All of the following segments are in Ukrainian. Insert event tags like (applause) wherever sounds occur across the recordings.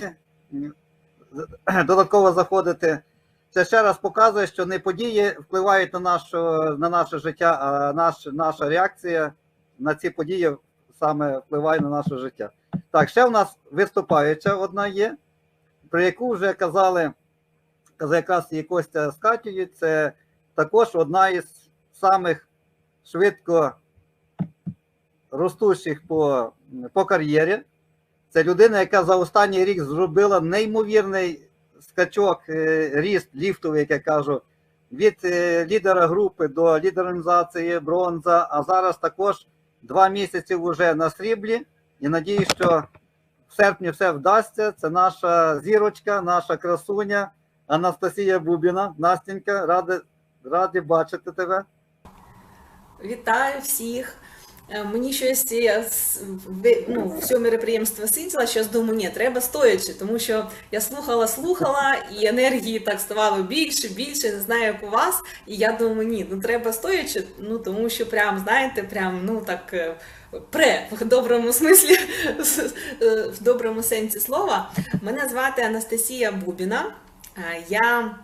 році додатково заходити. Це ще раз показує, що не події впливають на, нашу, на наше життя, а наш, наша реакція на ці події саме впливає на наше життя. Так, ще в нас виступаюча одна є, про яку вже казали, якраз і Костя з Катєю, це також одна із самих швидко ростущих по, по кар'єрі. Це людина, яка за останній рік зробила неймовірний скачок, е, ріст ліфтовий, як я кажу, від е, лідера групи до лідера бронза, а зараз також два місяці вже на сріблі. І надію, що в серпні все вдасться. Це наша зірочка, наша красуня Анастасія Бубіна. Настенька, ради, раді бачити тебе. Вітаю всіх. Е, Мені щось я з- ви- ну, все мероприємство сиділа, щось думаю, ні, треба стоячи, тому що я слухала, слухала, і енергії так ставало більше, більше, не знаю, як у вас. І я думаю, ні, ну треба стоячи, ну тому що прям, знаєте, прям ну так е, пре в доброму смислі, (laughs) е, в доброму сенсі слова. Мене звати Анастасія Бубіна. Я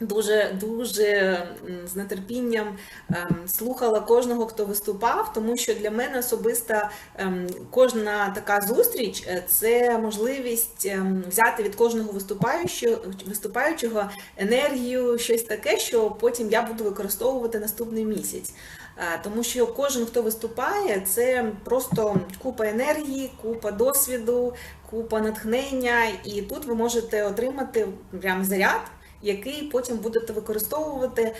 Дуже дуже з нетерпінням ем, слухала кожного, хто виступав, тому що для мене особисто ем, кожна така зустріч е, це можливість ем, взяти від кожного виступаючого, виступаючого енергію, щось таке, що потім я буду використовувати наступний місяць. Е, Тому що кожен, хто виступає, це просто купа енергії, купа досвіду, купа натхнення, і тут ви можете отримати прям заряд який потім будете використовувати. Е,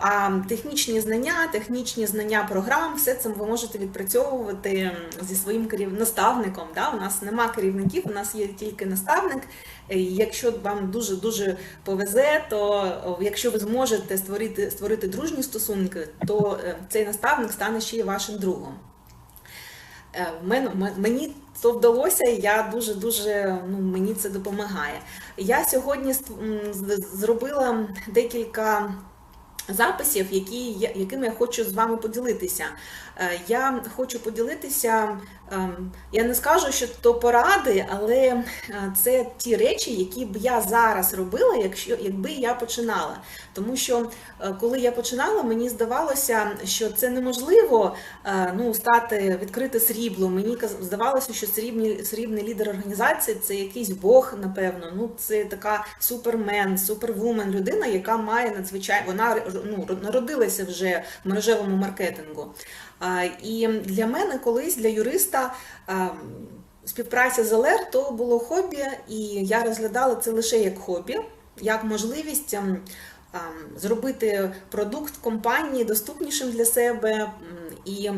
А технічні знання, технічні знання програм, все це ви можете відпрацьовувати зі своїм керів... наставником. Да? У нас нема керівників, у нас є тільки наставник. Е, Якщо вам дуже дуже повезе, то якщо ви зможете створити створити дружні стосунки, то е, цей наставник стане ще й вашим другом. Е, мені це вдалося, і я дуже дуже ну, мені це допомагає. Я сьогодні зробила декілька записів, які, якими я хочу з вами поділитися. Е, Я хочу поділитися, я не скажу, що то поради, але е, це ті речі, які б я зараз робила, якщо якби я починала. Тому що е, коли я починала, мені здавалося, що це неможливо е, ну, стати відкрити срібло. Мені здавалося, що срібні, срібний лідер організації це якийсь Бог, напевно. Ну, це така супермен, супервумен людина, яка має надзвичайно вона ну, народилася вже в мережевому маркетингу. І для мене колись для юриста. Співпраця з ЛР то було хобі, і я розглядала це лише як хобі, як можливість ем, ем, зробити продукт компанії доступнішим для себе. І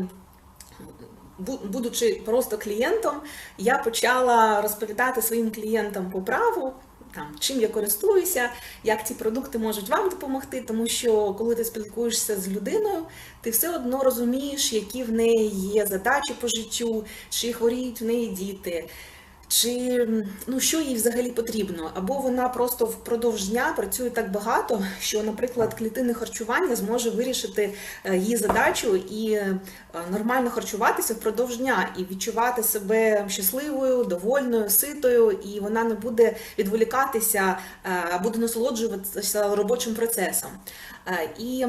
будучи просто клієнтом, я почала розповідати своїм клієнтам по праву. Там, чим я користуюся, як ці продукти можуть вам допомогти, тому що коли ти спілкуєшся з людиною, ти все одно розумієш, які в неї є задачі по життю, чи хворіють в неї діти, чи ну, що їй взагалі потрібно. Або вона просто впродовж дня працює так багато, що, наприклад, клітинне харчування зможе вирішити е, її задачу і е, нормально харчуватися впродовж дня і відчувати себе щасливою, довольною, ситою, і вона не буде відволікатися, е, буде насолоджуватися робочим процесом. І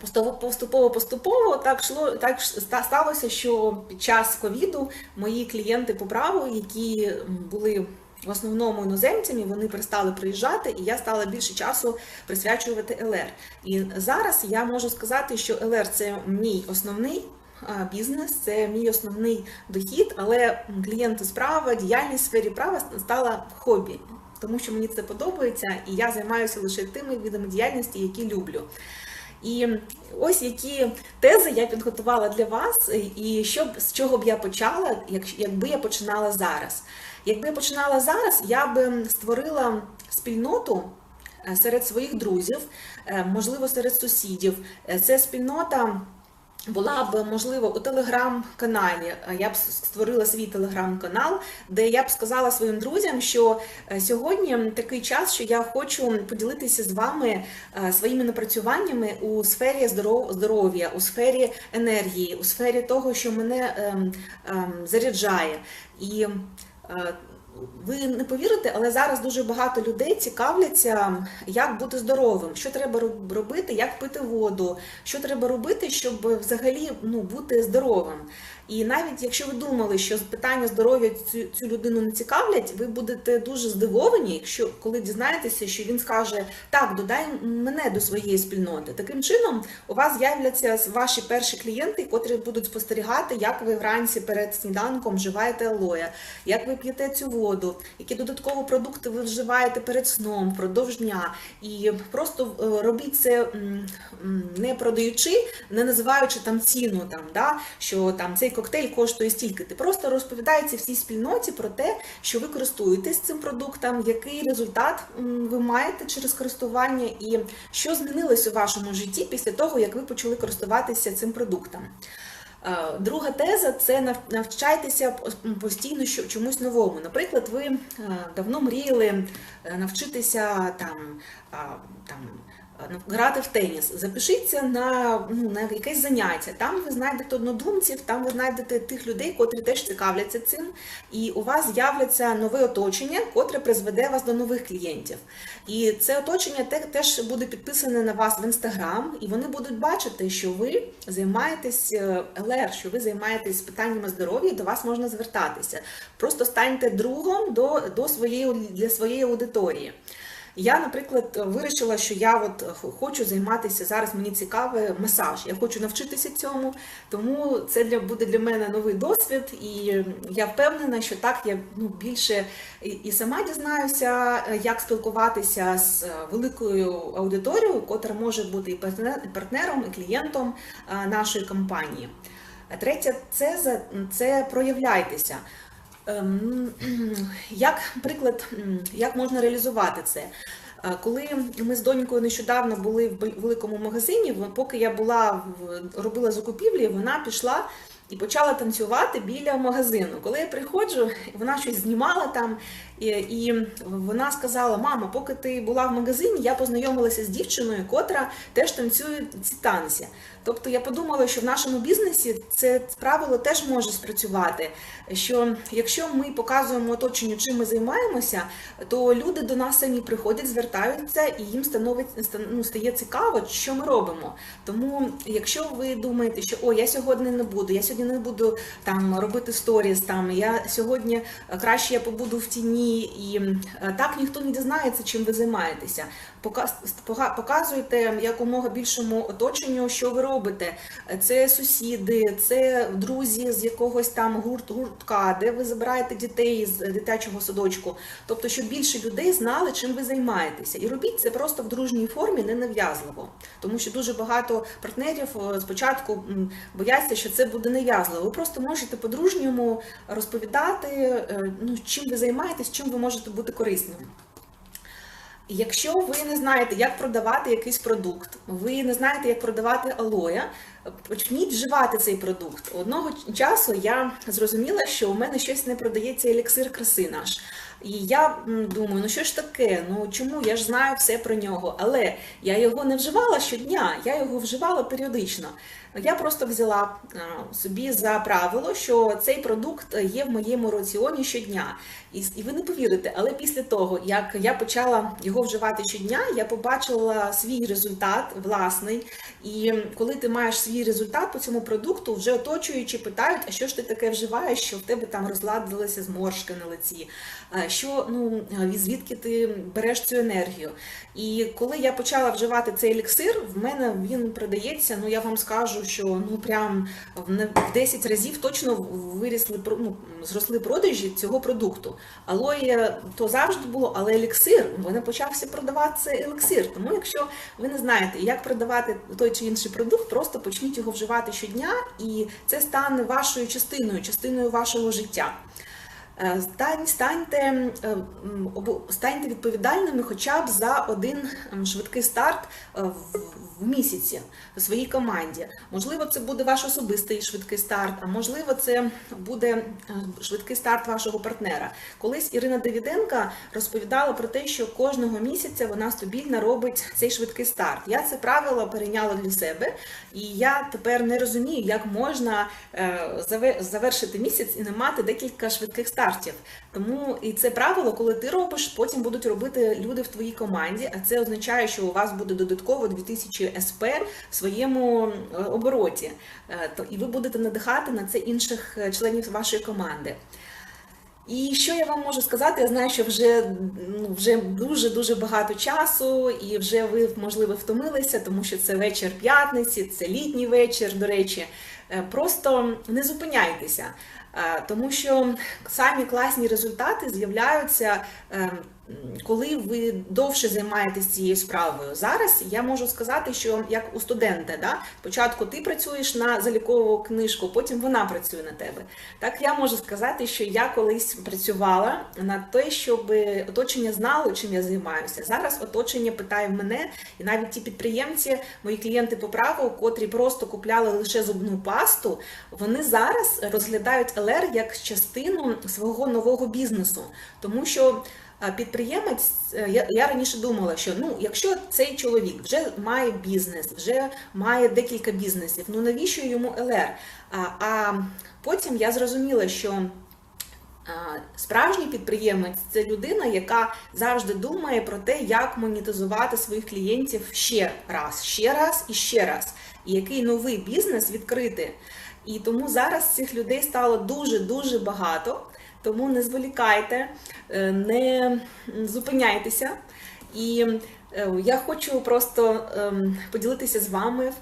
Поступово, поступово, поступово так шло, так сталося, що під час ковіду мої клієнти по праву, які були в основному іноземцями, вони перестали приїжджати, і я стала більше часу присвячувати ЛР. І зараз я можу сказати, що ЛР це мій основний бізнес, це мій основний дохід, але клієнти справа, діяльність в сфері права стала хобі. Тому що мені це подобається, і я займаюся лише тими видами діяльності, які люблю. І ось які тези я підготувала для вас, і що з чого б я почала, як- якби я починала зараз. Якби я починала зараз, я би створила спільноту е, серед своїх друзів, е, можливо, серед сусідів. Е, Це спільнота була б можливо у телеграм-каналі. Я б створила свій телеграм-канал, де я б сказала своїм друзям, що е, сьогодні такий час, що я хочу поділитися з вами е, своїми напрацюваннями у сфері здоров'я, у сфері енергії, у сфері того, що мене ем, ем, заряджає. І е, ви не повірите, але зараз дуже багато людей цікавляться, як бути здоровим, що треба роб- робити, як пити воду, що треба робити, щоб взагалі ну, бути здоровим. І навіть якщо ви думали, що питання здоров'я цю, цю людину не цікавлять, ви будете дуже здивовані, якщо коли дізнаєтеся, що він скаже: так, додай мене до своєї спільноти. Таким чином, у вас з'являться ваші перші клієнти, котрі будуть спостерігати, як ви вранці перед сніданком вживаєте алоя, як ви п'єте цю воду, які додаткові продукти ви вживаєте перед сном, впродовж дня. І просто е, робіть це не продаючи, не називаючи там ціну, там, да, що там цей коктейль коштує стільки. Ти просто розповідаєте всій спільноті про те, що ви користуєтесь цим продуктом, який результат ви маєте через користування, і що змінилось у вашому житті після того, як ви почали користуватися цим продуктом. Е, Друга теза це навчайтеся постійно чомусь новому. Наприклад, ви е, давно мріяли е, навчитися там, там грати в теніс. Запишіться на, ну, на якесь заняття. Там ви знайдете однодумців, там ви знайдете тих людей, котрі теж цікавляться цим, і у вас з'являться нове оточення, котре призведе вас до нових клієнтів. І це оточення теж буде підписане на вас в інстаграм, і вони будуть бачити, що ви займаєтесь е, ЛР, що ви займаєтесь питаннями здоров'я, до вас можна звертатися. Просто станьте другом до, до своєї для своєї аудиторії. Я, наприклад, вирішила, що я от хочу займатися зараз. Мені цікавий масаж. Я хочу навчитися цьому, тому це для буде для мене новий досвід, і я впевнена, що так я ну більше і, сама дізнаюся, як спілкуватися з е, великою аудиторією, котра може бути і партнер- і партнером, і клієнтом е, нашої компанії. А Третя теза це проявляйтеся. Ем, Як приклад, як можна реалізувати це? Е, Коли ми з донькою нещодавно були в великому магазині, поки я була робила закупівлі, вона пішла і почала танцювати біля магазину. Коли я приходжу, вона щось знімала там, і, вона сказала: Мама, поки ти була в магазині, я познайомилася з дівчиною, котра теж танцює ці танці. Тобто я подумала, що в нашому бізнесі це правило теж може спрацювати. Що якщо ми показуємо оточенню, чим ми займаємося, то люди до нас самі приходять, звертаються і їм становить ну, стає цікаво, що ми робимо. Тому, якщо ви думаєте, що о, я сьогодні не буду, я сьогодні не буду там робити сторіс, там я сьогодні е, краще я побуду в тіні, і е, так ніхто не дізнається, чим ви займаєтеся. Показуйте якомога більшому оточенню, що ви робите. Це сусіди, це друзі з якогось там гурт, гуртка, де ви забираєте дітей з дитячого садочку. Тобто, щоб більше людей знали, чим ви займаєтеся. І робіть це просто в дружній формі, не нав'язливо. Тому що дуже багато партнерів е, спочатку бояться, що це буде нав'язливо. Ви просто можете по-дружньому розповідати, е, ну, чим ви займаєтесь, чим ви можете бути корисним. Якщо ви не знаєте, як продавати якийсь продукт, ви не знаєте, як продавати алоя, почніть вживати цей продукт. Одного часу я зрозуміла, що у мене щось не продається еліксир краси наш. І я думаю, ну що ж таке? Ну чому я ж знаю все про нього? Але я його не вживала щодня, я його вживала періодично. Я просто взяла собі за правило, що цей продукт є в моєму раціоні щодня. І, ви не повірите, але після того, як я почала його вживати щодня, я побачила свій результат власний. І коли ти маєш свій результат по цьому продукту, вже оточуючи питають, а що ж ти таке вживаєш, що в тебе там розладилися зморшки на лиці, а що ну звідки ти береш цю енергію. І коли я почала вживати цей еліксир, в мене він продається. Ну я вам скажу, що ну прям в не- в 10 разів точно вирісли ну, зросли продажі цього продукту. Алоє то завжди було, але еліксир в почався продаватися еліксир. Тому, якщо ви не знаєте, як продавати той чи інший продукт, просто почніть його вживати щодня, і це стане вашою частиною, частиною вашого життя. Е, Стань, станьте, е, станьте відповідальними хоча б за один швидкий старт е, в, в місяці у своїй команді. Можливо, це буде ваш особистий швидкий старт, а можливо, це буде е, швидкий старт вашого партнера. Колись Ірина Давіденка розповідала про те, що кожного місяця вона стабільно робить цей швидкий старт. Я це правило перейняла для себе, і я тепер не розумію, як можна завершити місяць і не мати декілька швидких стартів. Стандартів. Тому і це правило, коли ти робиш, потім будуть робити люди в твоїй команді. А це означає, що у вас буде додатково 2000 СП в своєму е, обороті. Е, І ви будете надихати на це інших е, членів вашої команди. І що я вам можу сказати? Я знаю, що вже ну, вже дуже дуже багато часу, і вже ви можливо втомилися, тому що це вечір п'ятниці, це літній вечір. До речі, просто не зупиняйтеся, тому що самі класні результати з'являються. е, Коли ви довше займаєтесь цією справою, зараз я можу сказати, що як у студента, да? спочатку ти працюєш на залікову книжку, потім вона працює на тебе. Так я можу сказати, що я колись працювала над те, щоб оточення знало, чим я займаюся. Зараз оточення питає мене, і навіть ті підприємці, мої клієнти по праву, котрі просто купляли лише зубну пасту, вони зараз розглядають ЛР як частину свого нового бізнесу, тому що. Підприємець, е, я раніше думала, що ну, якщо цей чоловік вже має бізнес, вже має декілька бізнесів, ну навіщо йому ЛР? А, а потім я зрозуміла, що справжній підприємець це людина, яка завжди думає про те, як монетизувати своїх клієнтів ще раз, ще раз і ще раз, і який новий бізнес відкрити. І тому зараз цих людей стало дуже дуже багато. Тому не зволікайте, е, не зупиняйтеся. І е, я хочу просто ем, поділитися з вами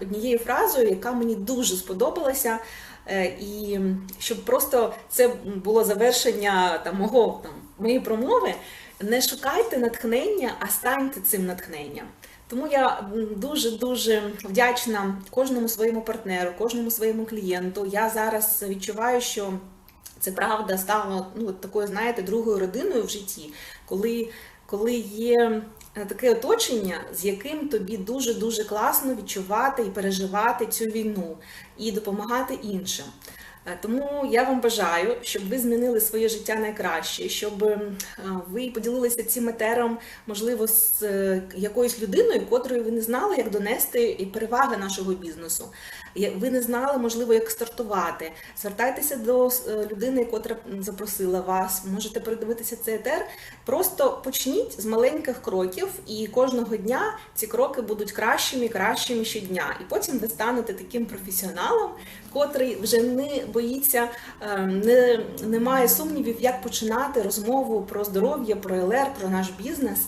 однією фразою, яка мені дуже сподобалася. Е, І щоб просто це було завершення там, мого там, моєї промови. Не шукайте натхнення, а станьте цим натхненням. Тому я дуже дуже вдячна кожному своєму партнеру, кожному своєму клієнту. Я зараз відчуваю, що це правда стало ну, такою, знаєте, другою родиною в житті, коли, коли є е, таке оточення, з яким тобі дуже дуже класно відчувати і переживати цю війну і допомагати іншим. Е, Тому я вам бажаю, щоб ви змінили своє життя найкраще, щоб е, ви поділилися цим етером, можливо, з е, якоюсь людиною, котрою ви не знали, як донести і переваги нашого бізнесу. Ви не знали, можливо, як стартувати. Звертайтеся до е, людини, котра запросила вас. Можете передивитися цей етер. Просто почніть з маленьких кроків, і кожного дня ці кроки будуть кращими кращими щодня. І потім ви станете таким професіоналом, котрий вже не боїться, е, не, не має сумнівів, як починати розмову про здоров'я, про ЛР, про наш бізнес.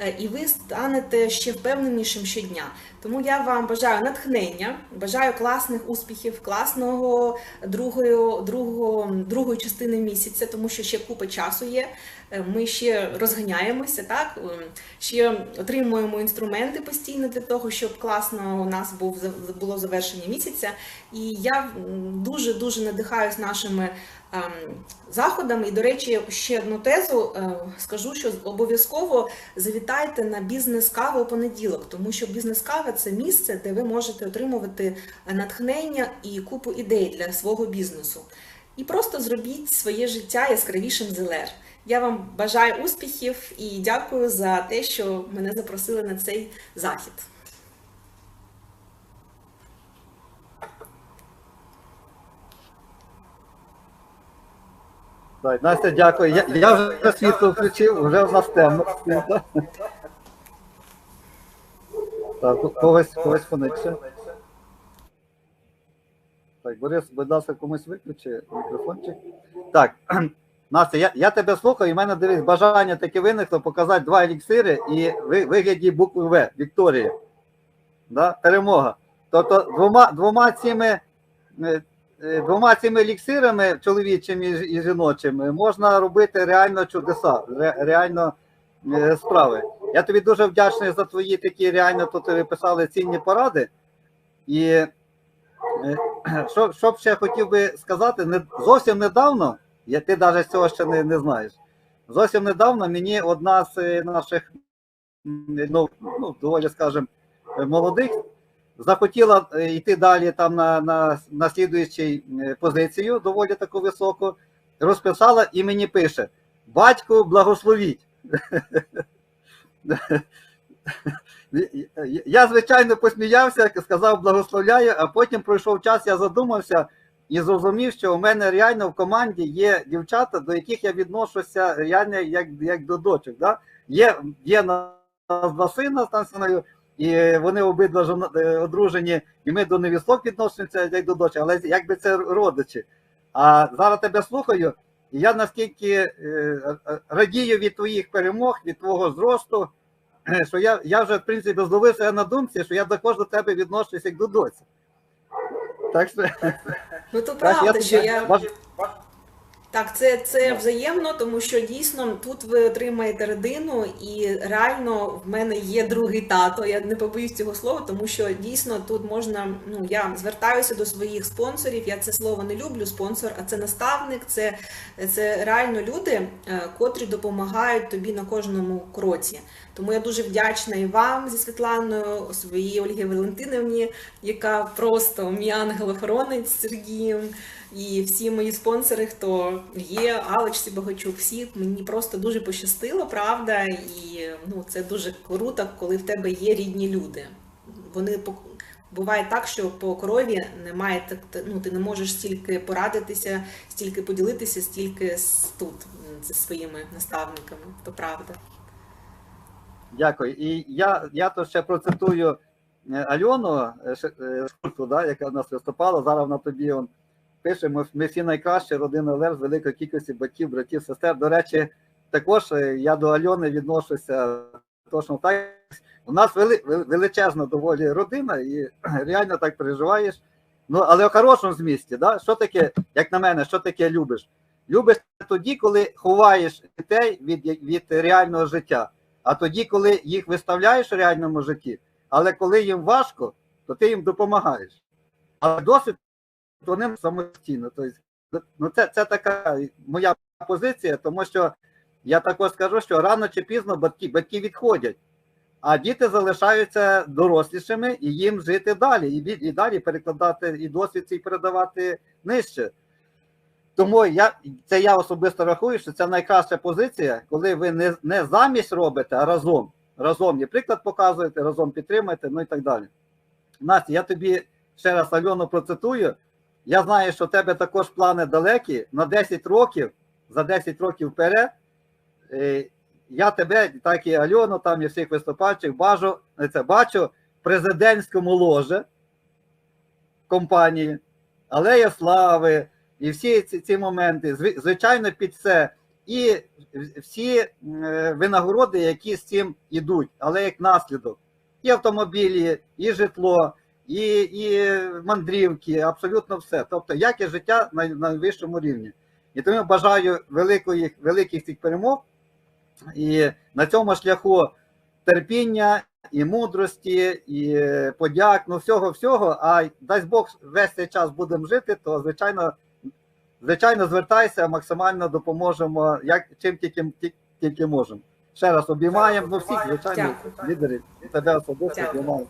Е, І ви станете ще впевненішим щодня. Тому я вам бажаю натхнення, бажаю класних успіхів, класного другої, другого, другої частини місяця, тому що ще купа часу є. Е, Ми ще розганяємося, так ем, ще отримуємо інструменти постійно для того, щоб класно у нас був було завершення місяця. І я дуже дуже надихаюсь нашими заходами. І, до речі, ще одну тезу е, скажу, що обов'язково завітайте на бізнес-каву у понеділок, тому що бізнес-кава це місце, де ви можете отримувати е, натхнення і купу ідей для свого бізнесу. І просто зробіть своє життя яскравішим з ЛР. Я вам бажаю успіхів і дякую за те, що мене запросили на цей захід. Так, Настя, дякую. Я, я вже світло включив, вже в нас темно. Так, когось, когось фонить. Так, Борис, будь ласка, комусь виключи мікрофончик. Так, (clears throat) Настя, я, я тебе слухаю, і в мене дивись, бажання таке виникло показати два еліксири і ви- вигляді букви В, Вікторії. Да? Перемога. Тобто двома, двома цими е, двома цими еліксирами, чоловічим і, жіночим, е, можна робити реально чудеса, реально е, справи. Я тобі дуже вдячний за твої такі реально тут ви писали цінні поради. І е, що, що б ще хотів би сказати, не, зовсім недавно, я, ти навіть цього ще не, не знаєш. Зовсім недавно мені одна з е, наших ну, ну, доволі, скажімо, е, молодих захотіла е, йти далі там на, на, на слідуючій е, позицію, доволі таку високу, розписала і мені пише: Батько, благословіть. (laughs) Я, звичайно, посміявся, сказав благословляю, а потім пройшов час, я задумався, і зрозумів, що у мене реально в команді є дівчата, до яких я відношуся реально як, як до дочок. Да? Є, є на нас два сина з Тансиною, і вони обидва е, одружені, і ми до невісток відносимося як до дочок, але якби це родичі. А зараз тебе слухаю, і я наскільки е, е, радію від твоїх перемог, від твого зросту, що я, я вже, в принципі, зловився на думці, що я також до тебе відношуся як до доці. Так що, Ну то так, правда, тобі що я баж- Так, це, це взаємно, тому що дійсно тут ви отримаєте родину, і реально в мене є другий тато. Я не побоюсь цього слова, тому що дійсно тут можна. Ну я звертаюся до своїх спонсорів. Я це слово не люблю. Спонсор, а це наставник, це, це реально люди, е, котрі допомагають тобі на кожному кроці. Тому я дуже вдячна і вам зі Світланою, своїй Ольгі Валентинівні, яка просто мій ангел-охоронець Сергієм. І всі мої спонсори, хто є, Алечці Богачук, всі мені просто дуже пощастило, правда. І ну, це дуже круто, коли в тебе є рідні люди. Вони буває так, що по крові немає так, ну, ти не можеш стільки порадитися, стільки поділитися, стільки з- тут зі своїми наставниками. То правда. Дякую. І я, я то ще процитую е, Альону е, Ш- е, да, яка в нас виступала. Зараз вона тобі он, пише: ми, всі найкращі, родина Лер з великої кількості батьків, братів, сестер. До речі, також е, я до Альони відношуся точно так. У нас вели, вели- величезна доволі родина, і реально так переживаєш. Ну, але в хорошому змісті, да? що таке, як на мене, що таке любиш? Любиш тоді, коли ховаєш дітей від, від реального життя. А тоді, коли їх виставляєш у реальному житті, але коли їм важко, то ти їм допомагаєш. А досвід вони самостійно. Тобто, ну це, це така моя позиція, тому що я також скажу, що рано чи пізно батьки, батьки відходять, а діти залишаються дорослішими і їм жити далі, і, і далі перекладати і досвід цей передавати нижче. Тому я це я особисто рахую, що це найкраща позиція, коли ви не, не замість робите, а разом. Разом і приклад показуєте, разом підтримуєте, ну і так далі. Настя, я тобі ще раз Альону процитую. Я знаю, що в тебе також плани далекі на 10 років, за 10 років вперед. Е, Я тебе, так і Альону, там і всіх виступаючих, бажу, е, це бачу в президентському ложе компанії, Алея Слави, і всі ці, ці моменти, звичайно, під це. І всі е, винагороди, які з цим йдуть, але як наслідок. І автомобілі, і житло, і, і мандрівки, абсолютно все. Тобто, як і життя на на найвищому рівні. І тому бажаю великої, великих цих перемог. І на цьому шляху терпіння і мудрості, і подяк, ну всього, всього. А дасть Бог весь цей час будемо жити, то звичайно, звичайно, звертайся, максимально допоможемо, як чим тільки, ті- тільки можемо. Ще раз обіймаємо, ну всіх, звичайно, лідерів, і тебе особисто обіймаємо.